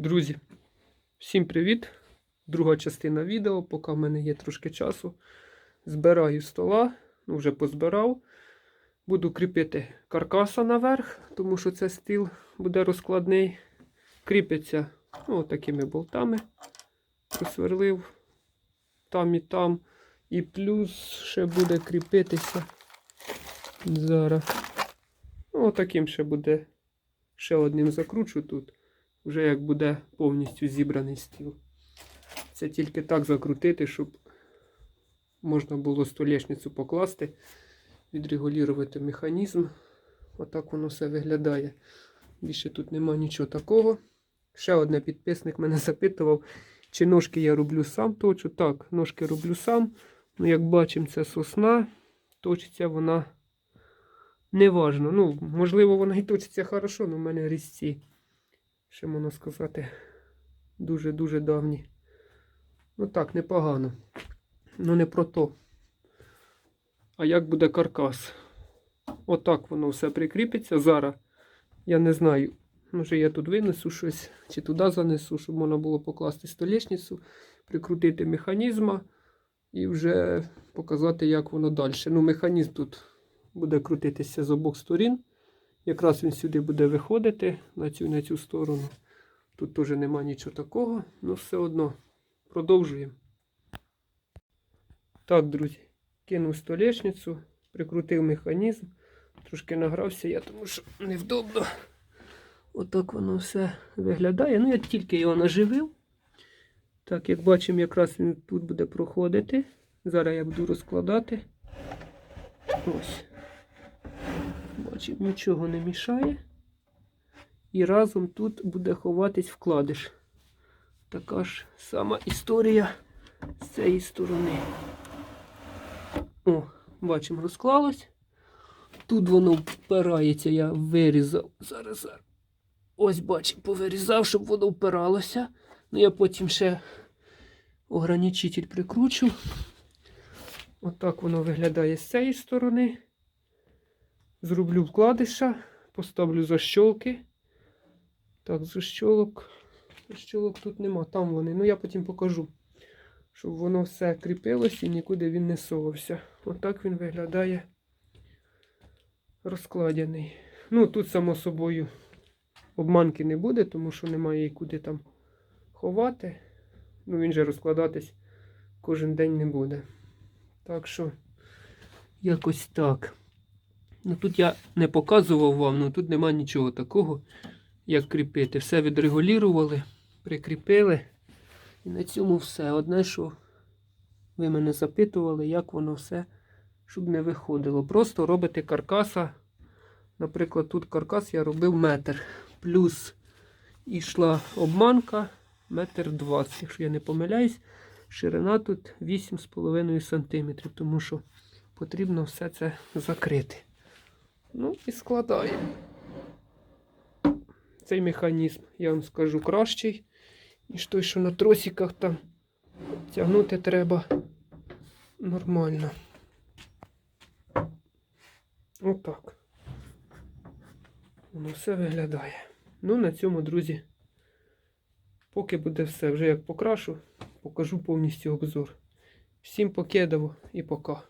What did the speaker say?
Друзі, всім привіт! Друга частина відео, поки в мене є трошки часу. Збираю стола, ну вже позбирав. Буду кріпити каркаса наверх, тому що це стіл буде розкладний. Кріпиться ну, такими болтами. Просверлив там і там. І плюс ще буде кріпитися. Зараз. Ну, таким ще буде. Ще одним закручу тут. Вже як буде повністю зібраний стіл. Це тільки так закрутити, щоб можна було столешницю покласти, відрегулювати механізм. Отак воно все виглядає. Більше тут нема нічого такого. Ще одне підписник мене запитував, чи ножки я роблю сам точу. Так, ножки роблю сам. Ну, як бачимо, це сосна. Точиться вона неважно. Ну, можливо, вона і точиться хорошо, але в мене різці. Ще можна сказати, дуже-дуже давні. Ну так, непогано. Ну не про то. А як буде каркас? Отак воно все прикріпиться. Зараз я не знаю. Може я тут винесу щось, чи туди занесу, щоб можна було покласти столешницю, прикрутити механізма і вже показати, як воно далі. Ну, механізм тут буде крутитися з обох сторін. Якраз він сюди буде виходити на цю на цю сторону. Тут теж нема нічого такого, але все одно продовжуємо. Так, друзі, кинув столешницю, прикрутив механізм. Трошки награвся я, тому що невдобно. Отак воно все виглядає. Ну, я тільки його наживив. Так, як бачимо, якраз він тут буде проходити. Зараз я буду розкладати. Ось. Бачимо, нічого не мішає. І разом тут буде ховатись вкладиш. Така ж сама історія з цієї сторони. О, бачимо, розклалось. Тут воно впирається, я вирізав. Зараз, зараз. Ось бачимо, повирізав, щоб воно впиралося. Ну, я потім ще ограничитель прикручу. Отак воно виглядає з цієї сторони. Зроблю вкладиша, поставлю защолки. Так, защолок. Защолок тут нема, там вони. Ну я потім покажу, щоб воно все кріпилось і нікуди він не совався. Отак він виглядає розкладений. Ну, тут, само собою, обманки не буде, тому що немає і куди там ховати. Ну, він же розкладатись кожен день не буде. Так що, якось так. Ну тут я не показував вам, ну тут нема нічого такого, як кріпити. Все відрегулювали, прикріпили. І на цьому все. Одне, що ви мене запитували, як воно все, щоб не виходило. Просто робите каркаса. Наприклад, тут каркас я робив метр. Плюс йшла обманка метр двадцять, якщо я не помиляюсь. Ширина тут 8,5 см, тому що потрібно все це закрити. Ну і складаємо. Цей механізм, я вам скажу, кращий, ніж той, що на тросиках там тягнути треба нормально. Отак. Воно все виглядає. Ну, на цьому, друзі, поки буде все. Вже як покрашу, покажу повністю обзор. Всім покедово і пока.